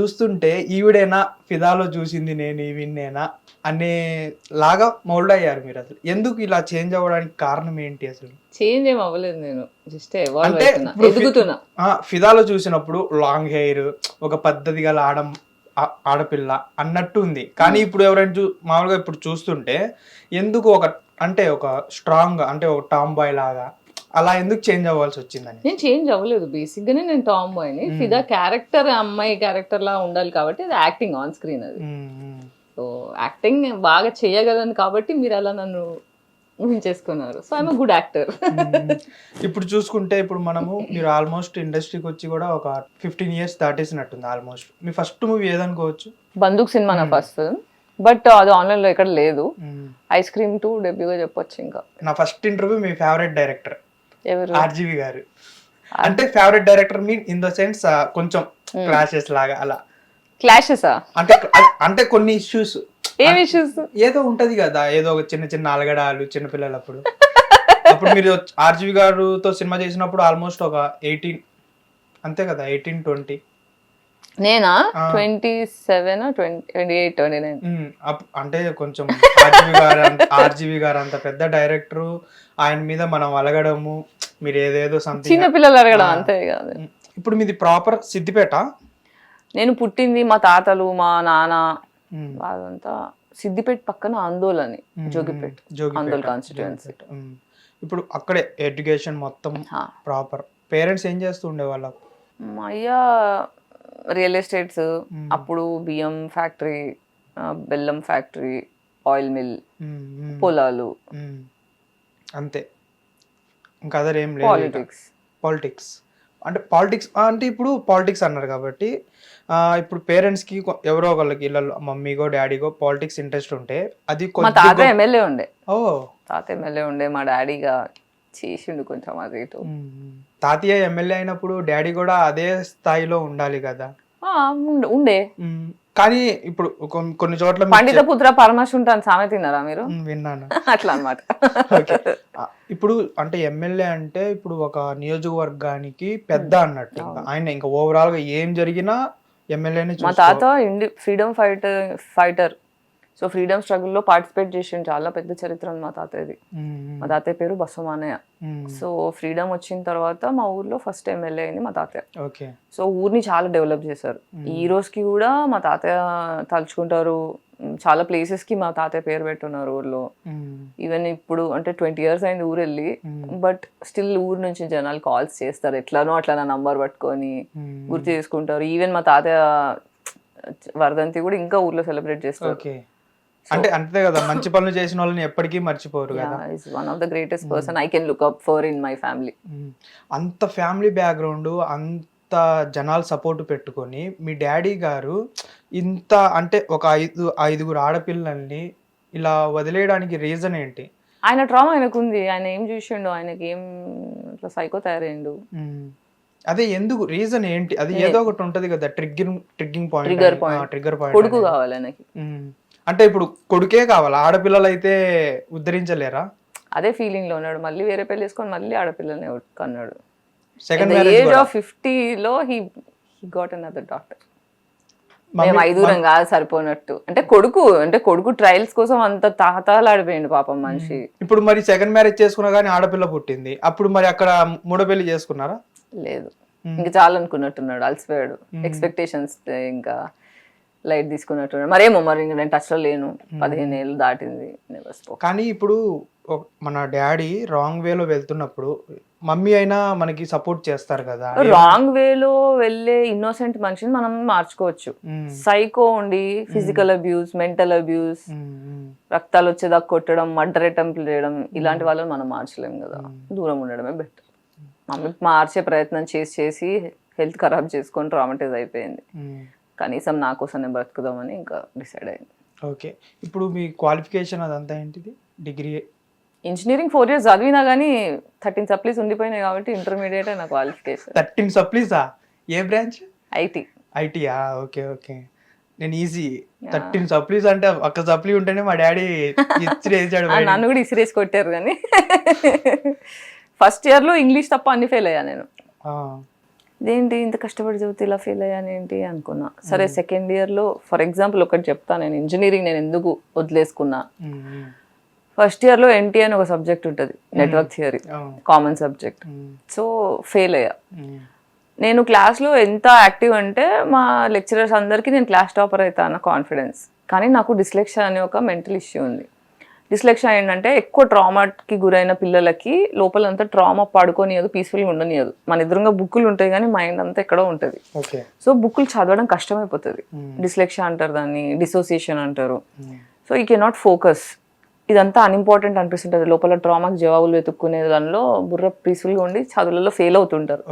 చూస్తుంటే ఈవిడేనా ఫిదాలో చూసింది నేను ఈవినేనా అనే లాగా మౌల్డ్ అయ్యారు మీరు అసలు. ఎందుకు ఇలా చేంజ్ అవ్వడానికి కారణం ఏంటి అసలు? చేంజ్ ఏం అవ్వలేదు నేను. జస్ట్ అంటే ఎదుగుతున్నా. ఫిదాలో చూసినప్పుడు లాంగ్ హెయిర్ ఒక పద్ధతి గల ఆడ ఆడపిల్ల అన్నట్టు ఉంది. కానీ ఇప్పుడు ఎవరైనా చూ మామూలుగా ఇప్పుడు చూస్తుంటే ఎందుకు ఒక అంటే ఒక స్ట్రాంగ్ అంటే ఒక టామ్ బాయ్ లాగా అలా ఎందుకు చేంజ్ అవ్వాల్సి వచ్చిందని? నేను చేంజ్ అవ్వలేదు బేసిక్ గానే నేను టామ్ బాయ్ని ఫిదా క్యారెక్టర్ అమ్మాయి క్యారెక్టర్ లా ఉండాలి కాబట్టి అది యాక్టింగ్ ఆన్ స్క్రీన్ అది. సో యాక్టింగ్ బాగా చేయగలను కాబట్టి మీరు అలా నన్ను ఊహించేసుకున్నారు. So I'm good actor. ఇప్పుడు చూసుకుంటే ఇప్పుడు మనము మీరు ఆల్మోస్ట్ ఇండస్ట్రీకి వచ్చి కూడా ఒక ఫిఫ్టీన్ ఇయర్స్ దాటేసినట్టుంది ఆల్మోస్ట్. మీ ఫస్ట్ మూవీ ఏదనుకోవచ్చు? బందూక్ సినిమా నా ఫస్ట్ ఫిల్మ్. బట్ అది ఆన్లైన్లో ఎక్కడ లేదు. ఐస్ క్రీమ్ టూ డెబ్యూగా చెప్పొచ్చు ఇంకా. నా ఫస్ట్ ఇంటర్వ్యూ మీ ఫేవరెట్ డైరెక్టర్. ఆర్జీవి గారు. అంటే favourite director mean in the sense కొంచెం క్లాషెస్ లాగా అలా. క్లాషెసా అంటే అంటే కొన్ని ఇష్యూస్ ఏం ఇష్యూస్ ఏదో ఉంటది కదా ఏదో ఒక చిన్న చిన్న అలగడాలు చిన్న పిల్లలప్పుడు. అప్పుడు మీరు ఆర్జీవి గారితో సినిమా చేసినప్పుడు ఆల్మోస్ట్ ఒక ఎయిటీన్ అంతే కదా ఎయిటీన్ ట్వంటీ నేనా. Twenty seven? Twenty twenty eight twenty nine. అంటే కొంచెం ఆర్జీవి గారు ఆర్జీవి గారు అంత పెద్ద డైరెక్టర్. ఆయన మీద మనం అలగడము. మీరు ఏదేదో చిన్న పిల్లలు అడగడం అంతే కాదు ఇప్పుడు మీది ప్రాపర్ సిద్దిపేట? నేను పుట్టింది మా తాతలు మా నాన్న వాళ్ళంతా సిద్దిపేట పక్కన ఆందోళని జోగిపేట్ జోగిపేట, ఆందోళ్ కాన్స్టిట్యుయెన్సీ. ఇప్పుడు అక్కడే ఎడ్యుకేషన్ మొత్తం ప్రాపర్ పేరెంట్స్ ఏం చేస్తూ ఉండేవాళ్ళు? మా అయ్య రియల్ ఎస్టేట్స్ అప్పుడు బియ్యం ఫ్యాక్టరీ బెల్లం ఫ్యాక్టరీ ఆయిల్ మిల్ పొలాలు. అంతే. ఇంకా అదర్ ఏం లేదు. పాలిటిక్స్ పాలిటిక్స్ అంటే పాలిటిక్స్ అంటే ఇప్పుడు పాలిటిక్స్ అన్నారు కాబట్టి ఆ, ఇప్పుడు పేరెంట్స్కి కొ- ఎవరో ఒకళ్ళకి ఇళ్ళలో మమ్మీగో డాడీగో పాలిటిక్స్ ఇంట్రెస్ట్ ఉంటే అది మా తాత ఎమ్మెల్యే ఉండే. ఓ. తాత ఎమ్మెల్యే ఉండే మా డాడీగా చేసిండు కొంచెం అది. తాతయ్య ఎమ్మెల్యే అయినప్పుడు డాడీ కూడా అదే స్థాయిలో ఉండాలి కదా. ఆ, ఉండే-. కానీ ఇప్పుడు కొన్- కొన్ని చోట్ల మీరు పండిత పుత్ర పరమశ ఉంటాను సామె తిన్నారా మీరు? చెప్- విన్నాను. అట్లా అనమాట ఓకే. ఆ, ఇప్పుడు అంటే ఎమ్మెల్యే అంటే ఇప్పుడు ఒక నియోజకవర్గానికి పెద్ద అన్నట్టు ఇంకా ఆయన ఇంకా ఓవరాల్గా ఏం జరిగినా ఎమ్మెల్యేని మా తాత ఇండి freedom fighter fighter. So freedom స్ట్రగుల్లో participate చేసిండు చాలా పెద్ద చరిత్ర మా తాతయ్యది. మా తాతయ్య పేరు బసమానయ్య సో ఫ్రీడమ్ వచ్చిన తర్వాత మా ఊర్లో ఫస్ట్ ఎమ్మెల్యే అయింది మా తాతయ్య. సో ఊరిని చాలా డెవలప్ చేశారు. ఈ రోజుకి కూడా మా తాతయ్య తలుచుకుంటారు. చాలా ప్లేసెస్కి మా తాతయ్య పేరు పెట్టున్నారు ఊర్లో. ఈవెన్ ఇప్పుడు అంటే ట్వంటీ ఇయర్స్ అయింది ఊరు వెళ్ళి బట్ స్టిల్ ఊరు నుంచి జనాలు కాల్స్ చేస్తారు. ఎట్లానో అట్లా నా నంబర్ పట్టుకొని గుర్తు చేసుకుంటారు. ఈవెన్ మా తాతయ్య వర్ధంతి కూడా ఇంకా ఊర్లో సెలబ్రేట్ చేస్తారు. అంటే అంతే కదా మంచి పనులు చేసిన వాళ్ళని ఎప్పటికీ మర్చిపోరు కదా. Is one of the greatest person I can look up for in my family. అంత ఫ్యామిలీ బ్యాక్గ్రౌండ్ అంత జనాలు సపోర్ట్ పెట్టుకొని మీ డాడీ గారు ఇంత అంటే ఒక ఐదు ఐదుగురు ఆడపిల్లల్ని ఇలా వదిలేయడానికి రీజన్ ఏంటి? ఆయన ట్రామా ఆయనకు ఉంది ఆయన ఏం చూసిండు? ఆయనకి ఏం ఇట్లా సైకో తయారైండు? ఉమ్. అదే ఎందుకు? రీజన్ ఏంటి? అది ఏదో ఒకటి ఉంటది కదా triggering triggering point Trigger point. Trigger కొడుకు పాయింట్ కావాలి ఆయనకి. అంటే ఇప్పుడు కొడుకే కావాలా? ఆడపిల్లలు అయితే ఉద్ధరించలేరా? అదే ఫీలింగ్లో ఉన్నాడు. మళ్ళీ వేరే పెళ్ళి చేసుకొని మళ్ళీ ఆడపిల్లని కన్నాడు. సెకండ్ ఏజ్ ఆఫ్ ఫిఫ్టీ లో he he got another doctor మేము ఐదుగురం కాదు సరిపోనట్టు. అంటే కొడుకు అంటే కొడుకు ట్రయల్స్ కోసం అంత తాహతాలాడిపోయిండు పాపం మనిషి. ఇప్పుడు మరి సెకండ్ మ్యారేజ్ చేసుకున్నా కానీ ఆడపిల్ల పుట్టింది. అప్పుడు మరి అక్కడ మూడో పెళ్ళి చేసుకున్నారా? లేదు. ఇంకా చాలా అనుకున్నట్టున్నాడు అలసిపోయాడు ఎక్స్పెక్టేషన్స్ ఇంకా లైట్ తీసుకున్నట్టున్నాడు. మరేమో మరి ఇంకా నేను టచ్లో లేను. పదిహేను ఏళ్ళు దాటింది కానీ ఇప్పుడు మన డాడీ రాంగ్ వేలో వెళ్తున్నప్పుడు మమ్మీ అయినా మనకి సపోర్ట్ చేస్తారు కదా రాంగ్ వేలో వెళ్ళే ఇన్నోసెంట్ మనిషిని మనం మార్చుకోవచ్చు. సైకో ఉండి ఫిజికల్ అబ్యూస్ మెంటల్ అబ్యూస్ రక్తాలు వచ్చేదాకా కొట్టడం మర్డర్ అటెంప్ట్ చేయడం ఇలాంటి వాళ్ళని మనం మార్చలేం కదా. దూరం ఉండడమే బెటర్ మమ్మీ మార్చే ప్రయత్నం చేసి చేసి హెల్త్ ఖరాబ్ చేసుకొని ట్రామటైజ్ అయిపోయింది. కనీసం నా కోసం నేను బ్రతుకుదామని ఇంకా డిసైడ్ అయింది. ఓకే. ఇప్పుడు మీ క్వాలిఫికేషన్ అదంతా ఏంటిది? డిగ్రీ ఇంజనీరింగ్ ఫోర్ ఇయర్స్ చదివినా కానీ థర్టీన్ సప్లీస్ ఉండిపోయినాయి కాబట్టి ఇంటర్మీడియట్ నా క్వాలిఫికేషన్. థర్టీన్ సప్లీసా? ఏ బ్రాంచ్? ఐటీ ఐటీయా ఓకే ఓకే. నేను ఈజీ. థర్టీన్ సప్లీస్ అంటే ఒక్క సప్లీ ఉంటేనే మా డాడీ బయటికి. నన్ను కూడా ఇసిరేసి కొట్టారు కానీ ఫస్ట్ ఇయర్లో ఇంగ్లీష్ తప్ప అన్ని ఫెయిల్ అయ్యా నేను. ఇదేంటి ఇంత కష్టపడి చదివితే ఇలా ఫెయిల్ అయ్యాను ఏంటి అనుకున్నా. సరే సెకండ్ ఇయర్లో ఫర్ ఎగ్జాంపుల్ ఒకటి చెప్తా నేను ఇంజనీరింగ్ నేను ఎందుకు వదిలేసుకున్నా? ఫస్ట్ ఇయర్లో ఎన్టీ అని ఒక సబ్జెక్ట్ ఉంటుంది network theory common subject so fail అయ్యా. నేను క్లాస్లో ఎంత యాక్టివ్ అంటే మా లెక్చరర్స్ అందరికీ నేను క్లాస్ టాపర్ అవుతా అన్న కాన్ఫిడెన్స్ కానీ నాకు డిస్లెక్షన్ అనే ఒక మెంటల్ ఇష్యూ ఉంది. డిస్లెక్షన్ ఏంటంటే ఎక్కువ ట్రామాకి గురైన పిల్లలకి లోపలంతా ట్రామా పడుకోనియదు పీస్ఫుల్గా ఉండనియదు. మన ఎదురుగా బుక్కులు ఉంటాయి కానీ మైండ్ అంతా ఎక్కడో ఉంటుంది. సో బుక్కులు చదవడం కష్టమైపోతుంది. డిస్లెక్షన్ అంటారు దాన్ని డిసోసియేషన్ అంటారు. సో ఈ కెనాట్ ఫోకస్. ఇదంతా అన్ఇంపార్టెంట్ అనిపిస్తుంటుంది. లోపల ట్రామాకి జవాబులు వెతుక్కునే దానిలో బుర్ర పీస్ఫుల్గా ఉండి చదువులలో ఫెయిల్ అవుతుంటారు.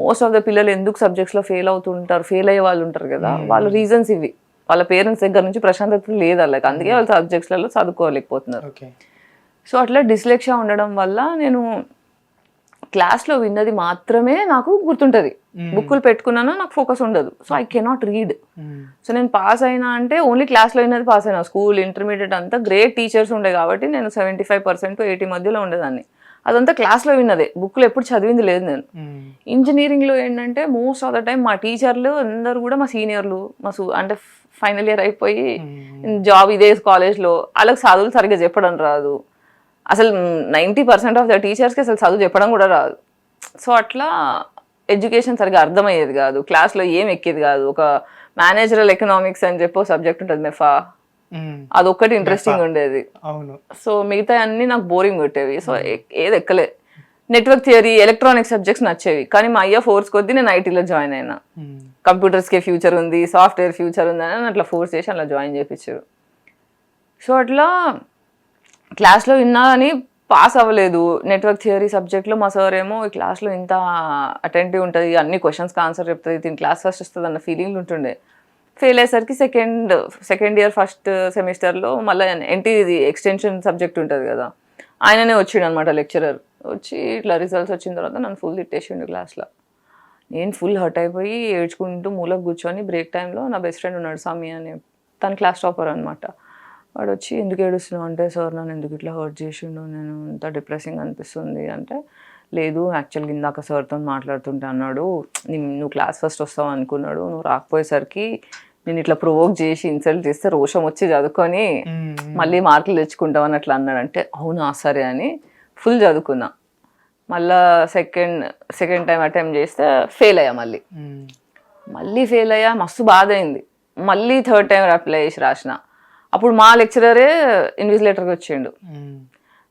మోస్ట్ ఆఫ్ ద పిల్లలు ఎందుకు సబ్జెక్ట్స్లో ఫెయిల్ అవుతుంటారు ఫెయిల్ అయ్యే వాళ్ళు ఉంటారు కదా వాళ్ళ రీజన్స్ ఇవి. వాళ్ళ పేరెంట్స్ దగ్గర నుంచి ప్రశాంతత లేదు వాళ్ళకి అందుకే వాళ్ళు సబ్జెక్ట్స్లలో చదువుకోలేకపోతున్నారు. సో అట్లా డిస్లెక్షన్ ఉండడం వల్ల నేను క్లాస్లో విన్నది మాత్రమే నాకు గుర్తుంటుంది. బుక్కులు పెట్టుకున్నాను నాకు ఫోకస్ ఉండదు. So I cannot read so నేను పాస్ అయినా అంటే ఓన్లీ క్లాస్లో అయినది పాస్ అయినా. స్కూల్ ఇంటర్మీడియట్ అంతా గ్రేట్ టీచర్స్ ఉండే కాబట్టి నేను సెవెంటీ ఫైవ్ పర్సెంట్ ఎయిటీ మధ్యలో ఉండేదాన్ని. అదంతా క్లాస్లో విన్నదే. బుక్లో ఎప్పుడు చదివింది లేదు నేను. ఉమ్, ఇంజనీరింగ్లో ఏంటంటే మోస్ట్ ఆఫ్ ద టైం మా టీచర్లు అందరు కూడా మా సీనియర్లు మా సు అంటే ఫైనల్ ఇయర్ అయిపోయి జాబ్ ఇదే కాలేజ్లో. వాళ్ళకి చదువులు సరిగ్గా చెప్పడం రాదు. అసలు నైంటీ పర్సెంట్ ఆఫ్ ద టీచర్స్కి అసలు చదువు చెప్పడం కూడా రాదు. సో అట్లా ఎడ్యుకేషన్ సరిగ్గా అర్థమయ్యేది కాదు. క్లాస్లో ఏం ఎక్కేది కాదు. ఒక మేనేజరల్ ఎకనామిక్స్ అని చెప్పి సబ్జెక్ట్ ఉంటుంది మెఫా. అదొక్కటి ఇంట్రెస్టింగ్ ఉండేది. అవును. సో మిగతా అన్ని నాకు బోరింగ్ కొట్టేవి. సో ఏది ఎక్కలే. నెట్వర్క్ థియరీ ఎలక్ట్రానిక్ సబ్జెక్ట్స్ నచ్చేవి. కానీ మా అయ్య ఫోర్స్ కొద్దీ నేను ఐటీలో జాయిన్ అయినా. కంప్యూటర్స్కే ఫ్యూచర్ ఉంది సాఫ్ట్వేర్ ఫ్యూచర్ ఉంది అని అట్లా ఫోర్స్ చేసి అట్లా జాయిన్ చేయించారు సో అట్లా క్లాస్లో విన్నా అని పాస్ అవ్వలేదు. నెట్వర్క్ థియరీ సబ్జెక్ట్లో మా సార్ ఏమో ఈ క్లాస్లో ఇంత అటెంటివ్ ఉంటుంది అన్ని క్వశ్చన్స్కి ఆన్సర్ చెప్తుంది దీని క్లాస్ ఫస్ట్ వస్తుంది అన్న ఫీలింగ్ ఉంటుండే. ఫెయిల్ అయ్యేసరికి సెకండ్ సెకండ్ ఇయర్ ఫస్ట్ సెమిస్టర్లో మళ్ళీ ఎన్టీ ఇది ఎక్స్టెన్షన్ సబ్జెక్ట్ ఉంటుంది కదా. ఆయననే వచ్చిండు అనమాట లెక్చరర్. వచ్చి ఇట్లా రిజల్ట్స్ వచ్చిన తర్వాత నన్ను ఫుల్ తిట్టేసిండు క్లాస్లో నేను ఫుల్ హర్ట్ అయిపోయి ఏడ్చుకుంటూ మూలకు కూర్చొని బ్రేక్ టైంలో నా బెస్ట్ ఫ్రెండ్ ఉన్నాడు సామి అని తన క్లాస్ టాపర్ అనమాట వాడు వచ్చి ఎందుకు ఏడుస్తున్నావు? అంటే సార్ నన్ను ఎందుకు ఇట్లా హర్ట్ చేసిండు? నేను ఇంత డిప్రెసింగ్ అనిపిస్తుంది. అంటే లేదు యాక్చువల్గా ఇందాక సార్తో మాట్లాడుతుంటే అన్నాడు నువ్వు క్లాస్ ఫస్ట్ వస్తావు అనుకున్నాడు నువ్వు రాకపోయేసరికి నేను ఇట్లా ప్రొవోక్ చేసి ఇన్సల్ట్ చేస్తే రోషం వచ్చి చదువుకొని మళ్ళీ మార్కులు తెచ్చుకుంటావు అని అట్లా అన్నాడు అంటే అవునా సరే అని ఫుల్ చదువుకున్నా. మళ్ళా సెకండ్ సెకండ్ టైం అటెంప్ట్ చేస్తే ఫెయిల్ అయ్యా మళ్ళీ. మళ్ళీ ఫెయిల్ అయ్యా మస్తు బాధ అయింది మళ్ళీ థర్డ్ టైం అప్లై చేసి రాసిన. అప్పుడు మా లెక్చరరే ఇన్విజిలేటర్కి వచ్చిండు.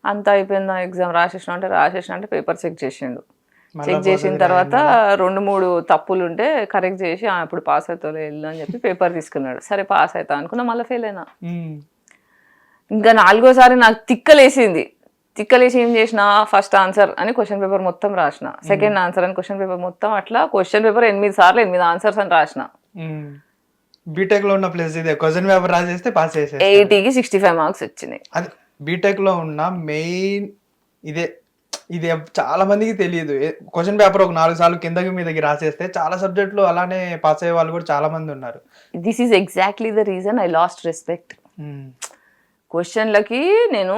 అంతా అయిపోయిందా ఎగ్జామ్ రాసేసిన అంటే రాసేసిన అంటే పేపర్ చెక్ చేసిండు. చెక్ చేసిన తర్వాత రెండు మూడు తప్పులు ఉంటే కరెక్ట్ చేసి "ఆ, ఇప్పుడు పాస్ అవుతావు వెళ్ళు అని చెప్పి పేపర్ తీసుకున్నాడు. సరే పాస్ అవుతా అనుకున్నా మళ్ళీ ఫెయిల్ అయినా. ఇంకా నాలుగోసారి నాకు తిక్కలేసింది. తిక్కలేసి ఏం చేసిన? ఫస్ట్ ఆన్సర్ అని క్వశ్చన్ పేపర్ మొత్తం రాసిన. సెకండ్ ఆన్సర్ అని క్వశ్చన్ పేపర్ మొత్తం అట్లా క్వశ్చన్ పేపర్ ఎనిమిది సార్లు ఎనిమిది ఆన్సర్స్ అని రాసిన. బీటెక్లో ఉన్న ప్లేస్ ఇదే. క్వశ్చన్ పేపర్ రాసేస్తే పాస్ చేసే ఎయిటీకి సిక్స్టీ ఫైవ్ మార్క్స్ వచ్చినాయి. అది బీటెక్లో ఉన్న మెయిన్ ఇదే. ఇది చాలా మందికి తెలియదు. క్వశ్చన్ పేపర్ ఒక నాలుగు సార్లు కిందకి మీదకి రాసేస్తే చాలా సబ్జెక్టులు అలానే పాస్ అయ్యే వాళ్ళు కూడా చాలా మంది ఉన్నారు. This is exactly the reason I lost respect క్వశ్చన్లకి నేను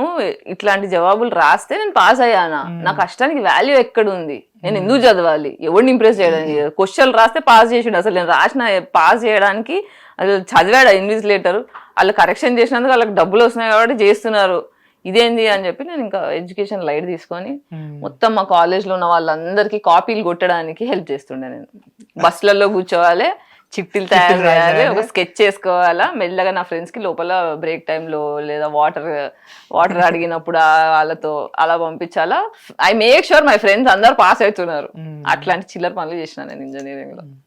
ఇట్లాంటి జవాబులు రాస్తే నేను పాస్ అయ్యానా? నా కష్టానికి వాల్యూ ఎక్కడ ఉంది నేను ఎందుకు చదవాలి? ఎవరిని ఇంప్రెస్ చేయడానికి క్వశ్చన్లు రాస్తే పాస్ చేసిండు. అసలు నేను రాసిన పాస్ చేయడానికి అసలు చదివాడు ఇన్విజిలేటర్ వాళ్ళు కరెక్షన్ చేసినందుకు వాళ్ళకి డబ్బులు వస్తున్నాయి కాబట్టి చేస్తున్నారు. ఇదేంది అని చెప్పి నేను ఇంకా ఎడ్యుకేషన్ లైట్ తీసుకొని ఉమ్, మొత్తం మా కాలేజ్లో ఉన్న వాళ్ళందరికీ కాపీలు కొట్టడానికి హెల్ప్ చేస్తుండే నేను. బస్సులలో కూర్చోవాలి చిట్టీలు తయారు చేయాలి ఒక స్కెచ్ చేసుకోవాలా. మెల్లగా నా ఫ్రెండ్స్కి లోపల బ్రేక్ టైంలో లేదా వాటర్ వాటర్ అడిగినప్పుడు వాళ్ళతో అలా పంపించాలా. I make sure my friends అందరు పాస్ అవుతున్నారు. అట్లాంటి చిల్లర పనులు చేసిన నేను ఇంజనీరింగ్లో.